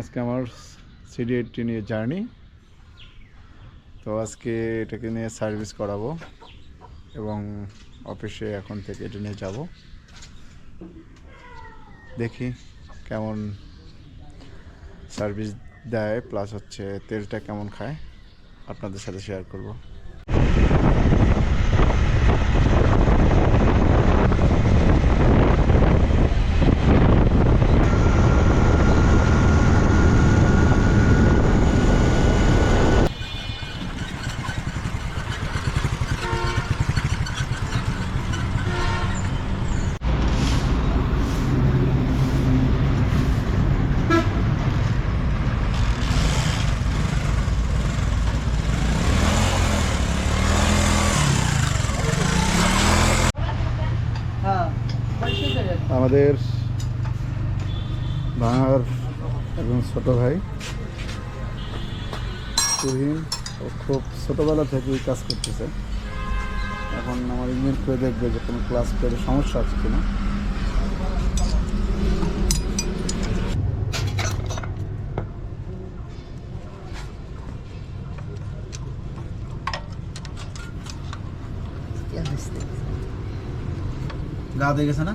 আজকে আমার CD eighty নিয়ে জার্নি তো আজকে এটাকে নিয়ে সার্ভিস করাবো এবং অফিসে এখন থেকে এটা নিয়ে যাব। দেখি কেমন সার্ভিস দেয় প্লাস হচ্ছে তেলটা কেমন খায়, আপনাদের সাথে শেয়ার করব। আমাদের ভাঙার একজন ছোট ভাই। তুহিন ও খুব ছোটোবেলা থেকেই কাজ করতেছে। এখন আমার ইঞ্জিন করে দেখবে যে কোনো ক্লাস করে সমস্যা আছে কিনা? গা দিয়ে গেছে না?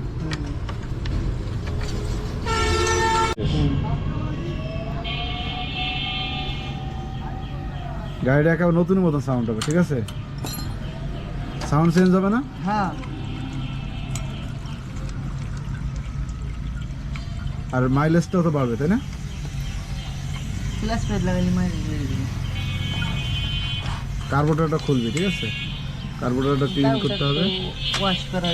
গাড়িটা একেবারে নতুন মতন সাউন্ড হবে ঠিক আছে? সাউন্ড চেঞ্জ হবে না? হ্যাঁ। আর মাইলেজটাও তো বাড়বে তাই না? কার্বোরেটরটা খুলবি ঠিক আছে? কার্বোরেটরটা ক্লিন করতে হবে। ওয়াশ করা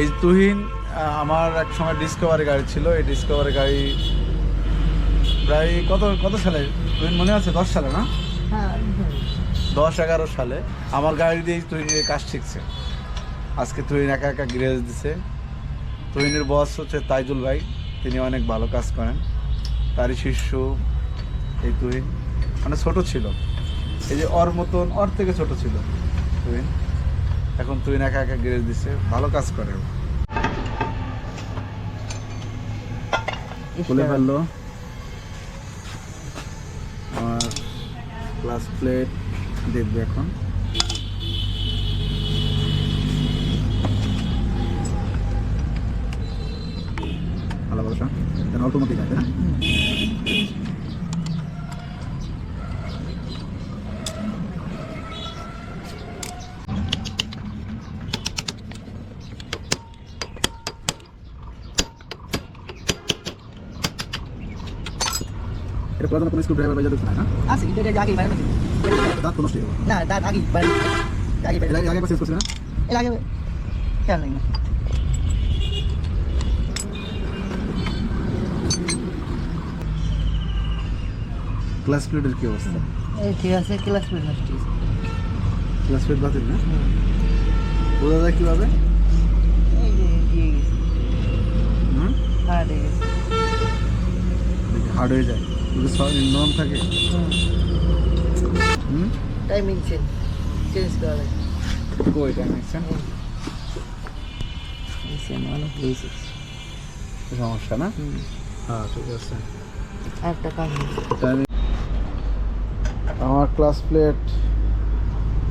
এই তুহিন আমার এক সময় ডিসকভারি গাড়ি ছিল। এই ডিসকভারি গাড়ি প্রায় কত কত সালে? মনে আছে দশ সালে না? হ্যাঁ দশ এগারো সালে। আমার গাড়ি দিয়েই তুহিন এই কাজ শিখছে। আজকে তুহিন একা একা গ্যারেজ দিছে। তুহিনের বস হচ্ছে তাইজুল ভাই। তিনি অনেক ভালো কাজ করেন। তারই শিষ্য এই তুহিন। মানে ছোট ছিল। এই যে ওর মতন ওর থেকে ছোট ছিল তুহিন। এখন তুহিন একা একা গ্যারেজ দিছে। ভালো কাজ করে খুলে ফেলল। আর ক্লাস প্লেট দেখবে এখন। ভালোবাসা অটোমেটিক আছে না? এটা পুরাতন কোনো স্ক্রু ড্রাইভার বাজার না? আছে এটা আগে বাইরে? দাঁত কোনো নষ্ট না দাঁত আগে বাইরে আগে বাইরে আগে- আগে একবার না? এর আগে খেয়াল নেই। না ক্লাস প্লেটের কি অবস্থা? এই ঠিক আছে ক্লাস প্লেট নষ্ট ক্লাস প্লেট বাতিল না? বোঝা যায় কীভাবে? এই যে দিয়ে গেছে। হুম? হ্যাঁ দিয়ে গেছে। হার্ড হয়ে যায়। যদি নরম থাকে। হুম। টাইমিং চেঞ্জ চেঞ্জ করা লাগে। কই সমস্যা না? হ্যাঁ ঠিক আছে। একটা হয়েছে। আমার ক্লাস প্লেট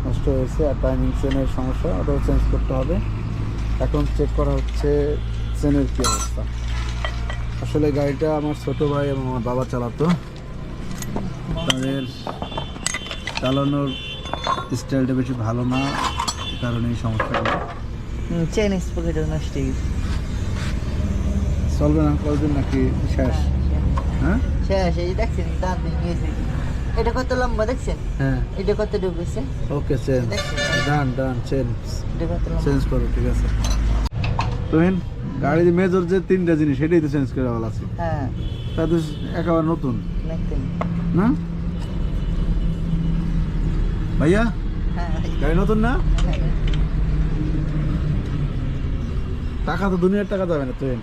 নষ্ট হয়েছে আর টাইমিং চেনের সমস্যা ওটাও চেঞ্জ করতে হবে। এখন চেক করা হচ্ছে চেনের কী অবস্থা। আসলে গাড়িটা আমার ছোট ভাই এবং আমার বাবা চালাতো। তাদের চালানোর স্টাইলটা বেশি ভালো না কারণে এই সমস্যাগুলো চেন স্পকেটও নষ্ট হয়ে গেছে চলবে না কতদিন নাকি শেষ? হ্যাঁ শেষ। এই দেখছেন দাঁত ভেঙে গেছে। এটা কত লম্বা দেখছেন? হ্যাঁ। এটা কত okay change done done change change করো ঠিক আছে। তুহিন? গাড়ির মেজর যে তিনটা জিনিস সেটাই তো চেঞ্জ করে বলা আছে হ্যাঁ। তা তো একেবারে নতুন। না? ভাইয়া? হ্যাঁ গাড়ি নতুন না? হ্যাঁ। টাকা তো দুনিয়ার টাকা যাবে না তুহিন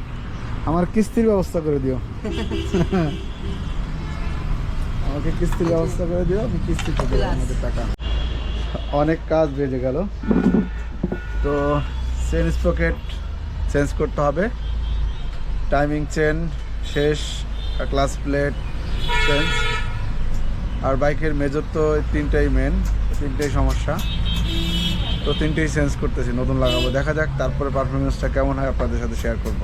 আমার কিস্তির ব্যবস্থা করে দিও। আমাকে কিস্তির ব্যবস্থা করে দিও আমি কিস্তিতে দেবো আমাদের টাকা। অনেক কাজ বেজে গেল। তো চেন স্পকেট চেঞ্জ করতে হবে। টাইমিং চেন শেষ ক্লাস প্লেট চেঞ্জ আর বাইকের মেজর তো তিনটাই মেন তিনটাই সমস্যা। তো তিনটেই চেঞ্জ করতেছি নতুন লাগাবো। দেখা যাক তারপরে পারফরমেন্সটা কেমন হয় আপনাদের সাথে শেয়ার করব।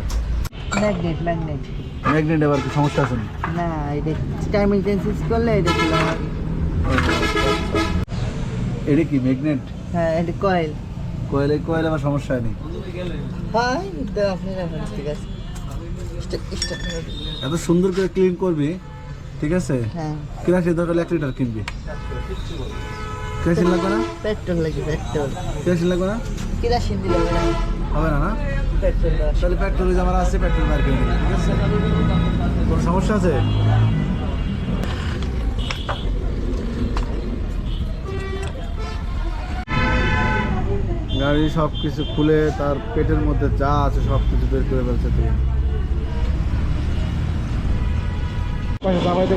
ম্যাগনেট ম্যাগনেট ম্যাগনেট এবার কি সমস্যা আছে না না এটা টাইমিং চেঞ্জ করলে এটা ছিল এটা কি ম্যাগনেট হ্যাঁ এটা কয়েল কয়েলে কয়েল আবার সমস্যা স্টার্ট এত সুন্দর করে ক্লিন করবি ঠিক আছে? হ্যাঁ। কিরাসিন দরকার এক লিটার কিনবি। কিরাসিন লাগবে না? পেট্রোল লাগে পেট্রোল। কিরাসিন লাগবে না? কিরাসিন দিলে হবে না। না পেট্রোল তাহলে পেট্রোল আমার আছে পেট্রোল মার কিনে নিবি, ঠিক আছে? কোনো সমস্যা আছে? গাড়ি সব কিছু খুলে তার পেটের মধ্যে যা আছে সব কিছু বের করে ফেলছে তুই।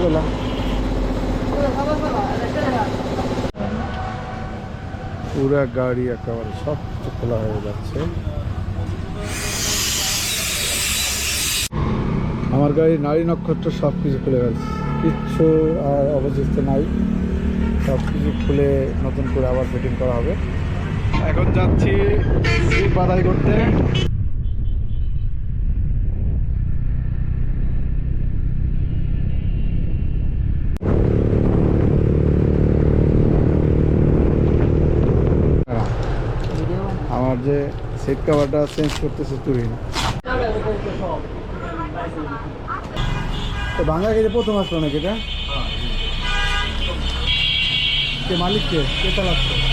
গেলাম। পুরা গাড়ি একেবারে সব কিছু খোলা হয়ে যাচ্ছে। আমার গাড়ি নারী নক্ষত্র সব কিছু খুলে গেছে কিচ্ছু আর অবশিষ্ট নাই। সব কিছু খুলে নতুন করে আবার ফিটিং করা হবে। এখন যাচ্ছি সিট বাধাই করতে। আমার যে সিট কভারটা চেঞ্জ করতেছে তুহিন। তো বাংলা গেলে প্রথম আসলো নাকি এটা? কে মালিক কে? কে চালাচ্ছে?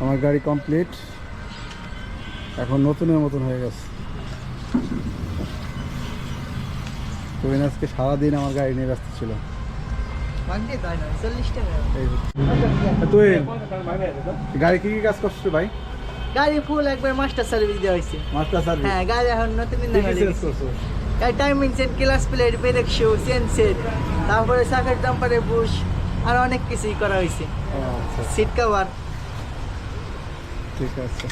আমার গাড়ি কমপ্লিট এখন নতুনের মতন হয়ে গেছে। তুই আজকে সারাদিন আমার গাড়ি নিয়ে ব্যস্ত ছিল। ভাঙতে তাই গাড়ি কি কি কাজ করছিস ভাই? গাড়ি ফুল একবার মাস্টার সার্ভিস দেওয়া হয়েছে। মাস্টার সার্ভিস হ্যাঁ গাড়ি এখন নতুন গাড়ি timing set clutch plate brake shoe chain set তারপরে সাকের জাম্পারে বুশ আর অনেক কিছুই করা হয়েছে। আচ্ছা। সিট কভার ঠিক আছে।